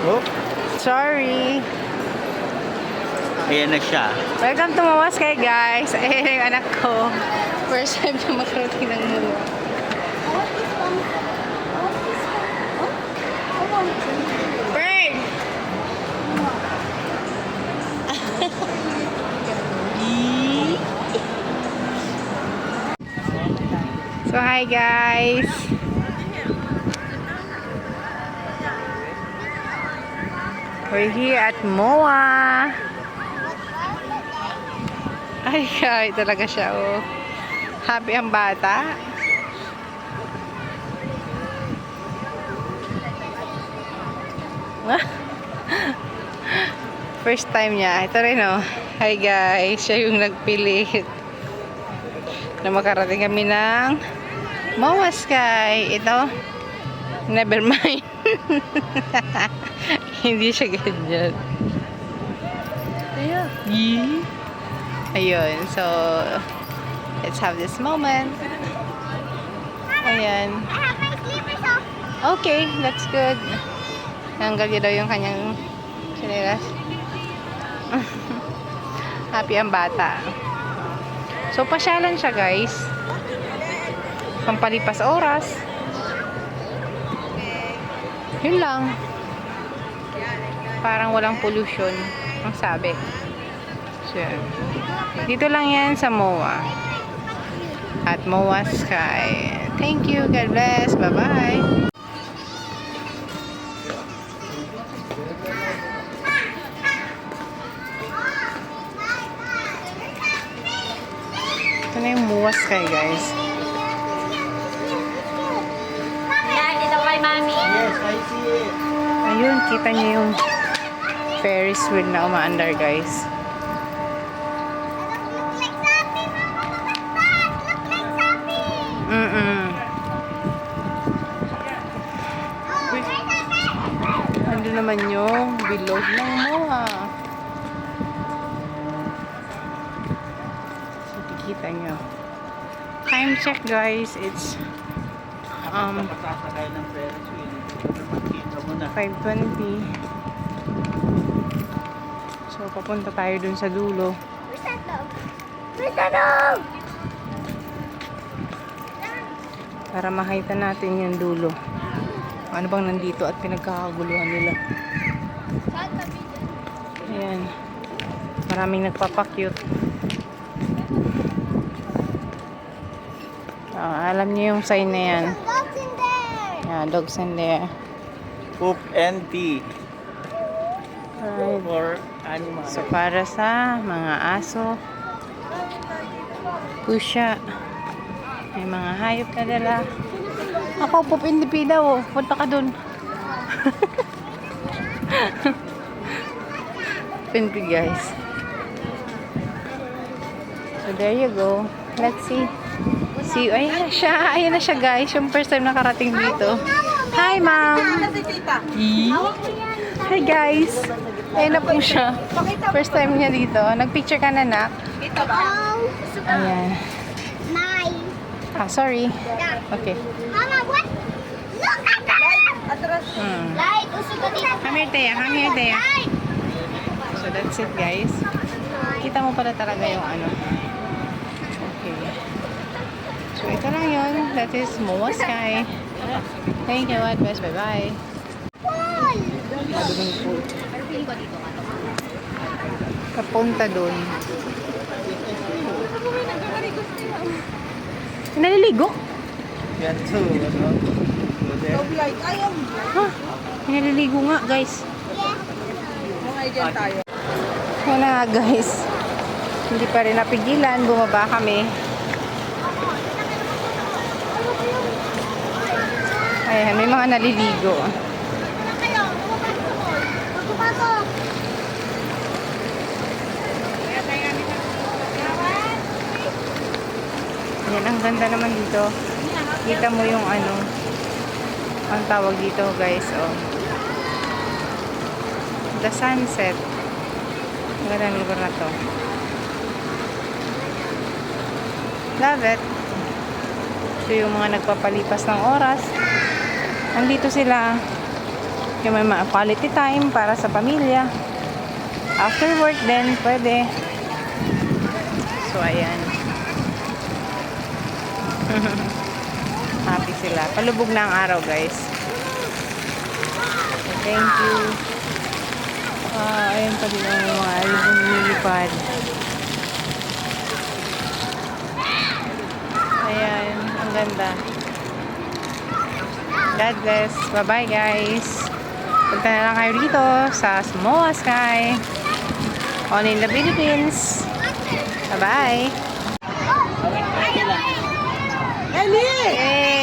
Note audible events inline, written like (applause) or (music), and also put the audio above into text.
Oh, Sorry. ayan na siya. Welcome to Mawas kay guys. (laughs) Ayan yung anak ko. First time na makarating ng muwa. Bird! so hi guys. We're here at MOA. Ay, ay, talaga siya, oh. Happy ang bata. (laughs) First time niya. Ito rin, oh. Hi, guys. Siya yung nagpilit na makarating kami ng Moa Sky. Ito, never mind. (laughs) (laughs) Hindi siya ganyan. Yee. Ayun, so let's have this moment. Ayan. Okay, that's good. Tanggal niya daw yung kanyang sinelas. (laughs) Happy ang bata. So, pasyalan siya, guys. Pampalipas oras. Yun lang. Parang walang pollution. Ang sabi. So. Dito lang yan sa MOA. At MOA Sky. Thank you. God bless. Bye-bye. Ito na yung MOA Sky, guys. Dad, ito kay Mami. Yes, I see it. Ayun, kita niyo yung Ferris wheel na umaandar, guys. There's Sappy. Ano naman yung bilog ng MOA. So, kikita nyo. Time check, guys. It's um, Napasasakay ng Ferris wheel. Makita mo na. 5.20. So, papunta tayo dun sa dulo. Where's that dog? Where's that dog? para makita natin yung dulo. Ano bang nandito at pinagkakaguluhan nila. Ayan. Maraming nagpapakyut. Ah, alam niyo yung sign na yan. Dogs in there. Yeah, dogs in there. Poop and pee Right. animals. So, para sa mga aso, pusya, may mga hayop na dala. Ako, pee daw. oh. Punta ka dun. (laughs) Pinpi, guys. So, there you go. Let's see. See, ayan na siya. Ayan na siya, guys. Yung first time nakarating dito. Hi, ma'am. Hi, guys. Ayan na po siya. First time niya dito. Nag-picture ka na, nak. Oh, Ayan. nice. Ah, sorry. Okay. Mama, what? Look at that. Hmm. Light, usog ka dito. Come here, Teya. Come here. Light. So, that's it, guys. Kita mo pala talaga yung ano. Okay. So, ito lang yun. That is Moa Sky. Thank you. God bless. Bye-bye. Kapunta dun. Naliligo? Yan too, ano? Ha? Naliligo nga, guys. Wala nga, guys. Hindi pa rin napigilan. Bumaba kami. Ayan, may mga naliligo. Kayo, bumabas ko. Magpapasok. Yan, ang ganda naman dito. Kita mo yung ano, ang tawag dito guys, oh. The sunset. Ang ganda ng lugar na to. Love it. So yung mga nagpapalipas ng oras, nandito sila. Yung may mga quality time para sa pamilya. After work din, pwede. So, ayan. (laughs) Happy sila. Palubog na ang araw, guys. Thank you. Ah, ayun pa din ang mga lumilipad. Ayan, ang ganda. God bless. Bye-bye, guys. Punta na lang kayo dito sa Samoa Sky. On in the Philippines. Bye-bye. Yay!